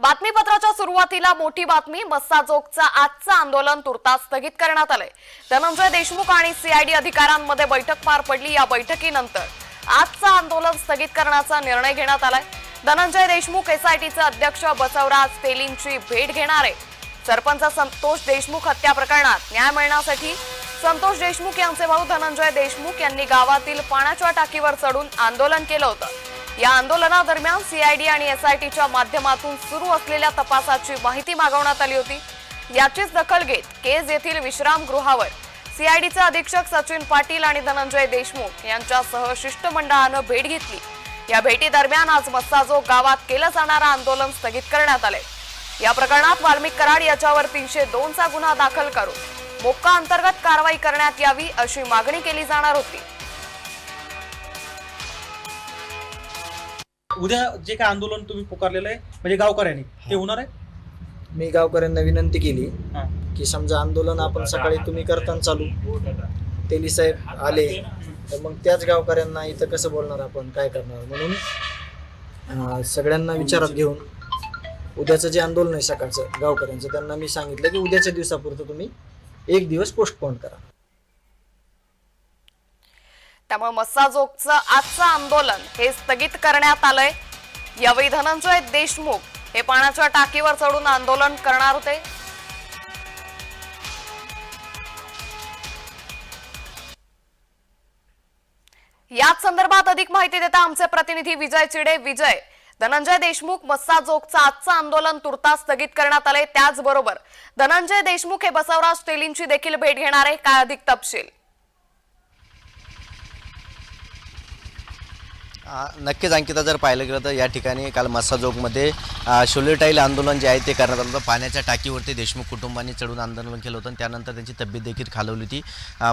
बातमीपत्राच्या सुरुवातीला मोठी बातमी मस्साजोगचं आजचं आंदोलन तुर्तास स्थगित करण्यात आलंय. धनंजय देशमुख आणि सीआयडी अधिकाऱ्यांमध्ये बैठक पार पडली या बैठकीनंतर. आजचं आंदोलन स्थगित करण्याचा निर्णय घेण्यात आलाय. धनंजय देशमुख एसआयटीचे अध्यक्ष बसवराज तेलींची भेट घेणार आहे सरपंच संतोष देशमुख हत्या प्रकरणात न्याय मिळण्यासाठी संतोष देशमुख यांचे भाऊ धनंजय देशमुख यांनी गावातील पाण्याच्या टाकीवर चढून आंदोलन केलं होतं. या आंदोलनादरम्यान सीआयडी आणि एसआयटीच्या माध्यमातून सुरू असलेल्या तपासाची माहिती मागवण्यात आली होती. याचीच दखल घेत केज येथील विश्रामगृहावर सीआयडीचे अधीक्षक सचिन पाटील आणि धनंजय देशमुख यांच्यासह शिष्टमंडळानं भेट घेतली. या भेटीदरम्यान आज मस्साजो गावात केलं जाणारं आंदोलन स्थगित करण्यात आले या प्रकरणात वाल्मिक कराड याच्यावर तीनशे दोनचा गुन्हा दाखल करून मोक्का अंतर्गत कारवाई करण्यात यावी अशी मागणी केली जाणार होती. उद्या जे काय आंदोलन तुम्ही पुकारलेलं आहे म्हणजे गावकऱ्यांनी ते होणार आहे? मी गावकऱ्यांना विनंती केली हा. की समजा आंदोलन आपण सकाळी तुम्ही करताना चालू. तेली साहेब आले तर मग त्याच गावकऱ्यांना इथं कसं बोलणार आपण काय करणार? म्हणून अं, सगळ्यांना विचारात घेऊन उद्याचं जे आंदोलन आहे सकाळचं गावकऱ्यांचं त्यांना मी सांगितलं की उद्याच्या दिवसापुरतं तुम्ही एक दिवस पोस्टपोन करा. त्यामुळे मसाजोगचं आजचं आंदोलन हे स्थगित करण्यात आलंय. यावेळी धनंजय देशमुख हे पाण्याच्या टाकीवर चढून आंदोलन करणार होते. याच संदर्भात अधिक माहिती देता आमचे प्रतिनिधी विजय चिडे. विजय धनंजय देशमुख मस्साजोगचं आजचं आंदोलन तुर्तास स्थगित करण्यात आलंय. त्याचबरोबर धनंजय देशमुख हे बसवराज तेलींची देखील भेट घेणार. आहे काय अधिक तपशील? नक्कीच अंकिता जर पाहिलं गेलं तर या ठिकाणी काल मस्साजोगमध्ये शोलेटाईल आंदोलन जे आहे ते करण्यात आलं होतं. पाण्याच्या टाकीवरती देशमुख कुटुंबांनी चढून आंदोलन केलं होतं त्यानंतर त्यांची तब्येत देखील खालवली होती.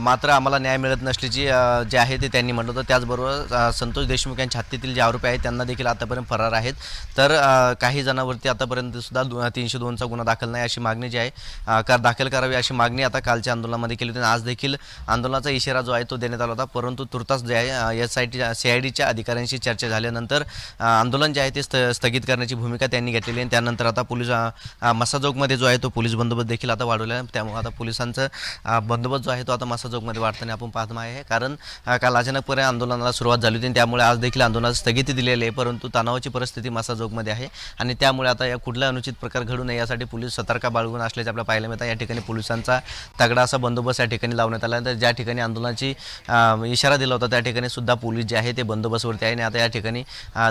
मात्र आम्हाला न्याय मिळत नसल्याची जे आहे ते त्यांनी म्हटलं होतं. त्याचबरोबर संतोष देशमुख यांच्या हत्येतील जे आरोपी आहेत त्यांना देखील आतापर्यंत फरार आहेत. तर काही जणांवरती आतापर्यंत सुद्धा दो तीनशे दोनचा गुन्हा दाखल नाही अशी मागणी जी आहे आ, कर दाखल करावी अशी मागणी आता कालच्या आंदोलनामध्ये केली होती. आज देखील आंदोलनाचा इशारा जो आहे तो देण्यात आला होता. परंतु तुर्तास जे आहे S I T C I डीच्या अधिकाऱ्यांनी अधिकाऱ्यांशी चर्चा झाल्यानंतर आंदोलन जे आहे ते स्थ स्थगित करण्याची भूमिका त्यांनी घेतलेली आहे. आणि त्यानंतर आता पोलीस मसाजोगमध्ये जो आहे तो पोलीस बंदोबस्त देखील आता वाढवला आहे. त्यामुळे आता पोलिसांचा बंदोबस्त जो आहे तो आता मसाजोगमध्ये वाढताना आपण पाहतो आहे. कारण काल अचानकपणे आंदोलनाला सुरुवात झाली होती त्यामुळे आज देखील आंदोलनाला स्थगिती दिलेली आहे. परंतु तणावाची परिस्थिती मसाजोगमध्ये आहे आणि त्यामुळे आता या कुठला अनुचित प्रकार घडू नये यासाठी पोलीस सतर्क बाळगून असल्याचे आपल्याला पाहायला मिळतं या ठिकाणी पोलिसांचा तगडा असा बंदोबस्त या ठिकाणी लावण्यात आला तर ज्या ठिकाणी आंदोलनाची इशारा दिला होता त्या ठिकाणी सुद्धा पोलीस जे आहे ते बंदोबस्तवरती आहे. आणि आता या ठिकाणी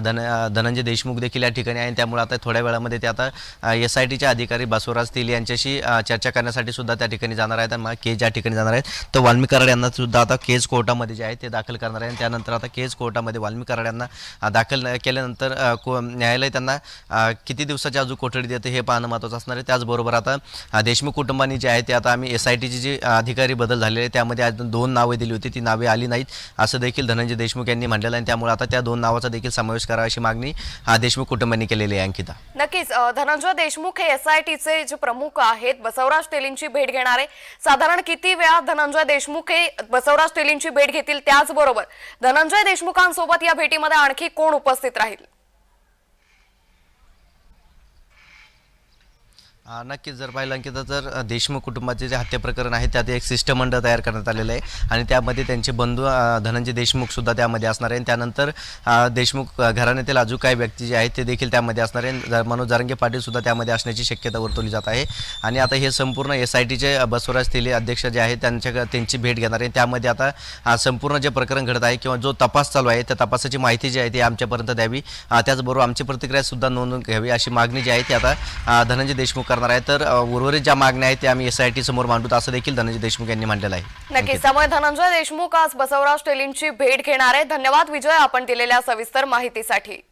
धन धनंजय देशमुख देखील या ठिकाणी आहे. आणि त्यामुळे आता थोड्या वेळामध्ये ते आता एस आय टीचे अधिकारी बसवराज तेल यांच्याशी चर्चा करण्यासाठी सुद्धा त्या ठिकाणी जाणार आहेत. आणि केस ज्या ठिकाणी जाणार आहेत. तर वाल्मी कराड यांना सुद्धा आता केज कोर्टामध्ये जे आहे ते दाखल करणार आहे आणि त्यानंतर आता केज कोर्टामध्ये वाल्मी कराड यांना दाखल केल्यानंतर को न्यायालय त्यांना किती दिवसाची अजून कोठडी देते हे पाहणं महत्त्वाचं असणार आहे. त्याचबरोबर आता देशमुख कुटुंबांनी जे आहे ते आता आम्ही एस आय टीची जी अधिकारी बदल झालेले आहे त्यामध्ये आज दोन नावे दिली होती. ती नावे आली नाहीत. असं देखील धनंजय देशमुख यांनी म्हटलेलं आहे. आणि त्यामुळे आता त्या दोन नावाचा देखील समावेश करा अशी मागणी हा देशमुख कुटुंबांनी केलेली आहे अंकिता. नक्कीच धनंजय देशमुख हे एसआयटीचे जे प्रमुख आहेत बसवराज तेलींची भेट घेणारे साधारण किती वेळा धनंजय देशमुख हे बसवराज तेलींची भेट घेतील त्याचबरोबर धनंजय देशमुखांसोबत या भेटीमध्ये आणखी कोण उपस्थित राहील? हा नक्कीच. जर पाहिलं अंकिता तर देशमुख कुटुंबाचे जे हत्या प्रकरण आहे त्यात एक शिष्टमंडळ तयार करण्यात आलेलं आहे. आणि त्यामध्ये त्यांचे बंधू धनंजय देशमुख सुद्धा त्यामध्ये असणार आहे. आणि त्यानंतर देशमुख घराण्यातील अजून काही व्यक्ती जे आहेत ते देखील त्यामध्ये असणार आहे. मनोज जारंगे पाटील सुद्धा त्यामध्ये असण्याची शक्यता वर्तवली जात आहे. आणि आता हे संपूर्ण एस आय टीचे बसवराज तेले अध्यक्ष जे आहेत त्यांच्या त्यांची भेट घेणार आहे. त्यामध्ये आता संपूर्ण जे प्रकरण घडत आहे किंवा जो तपास चालू आहे त्या तपासाची माहिती जी आहे ती आमच्यापर्यंत द्यावी. त्याचबरोबर आमची प्रतिक्रिया सुद्धा नोंदवून घ्यावी अशी मागणी जी आहे ती आता धनंजय देशमुख करणार आहे. तर अ, उर्वरित ज्या मागण्या आहेत त्या आम्ही एस आय टी समोर मांडूत. असं देखील धनंजय देशमुख यांनी मांडलेलं आहे. नक्कीच. त्यामुळे धनंजय देशमुख आज बसवराज तेलींची भेट घेणार आहे धन्यवाद विजय आपण दिलेल्या सविस्तर माहितीसाठी.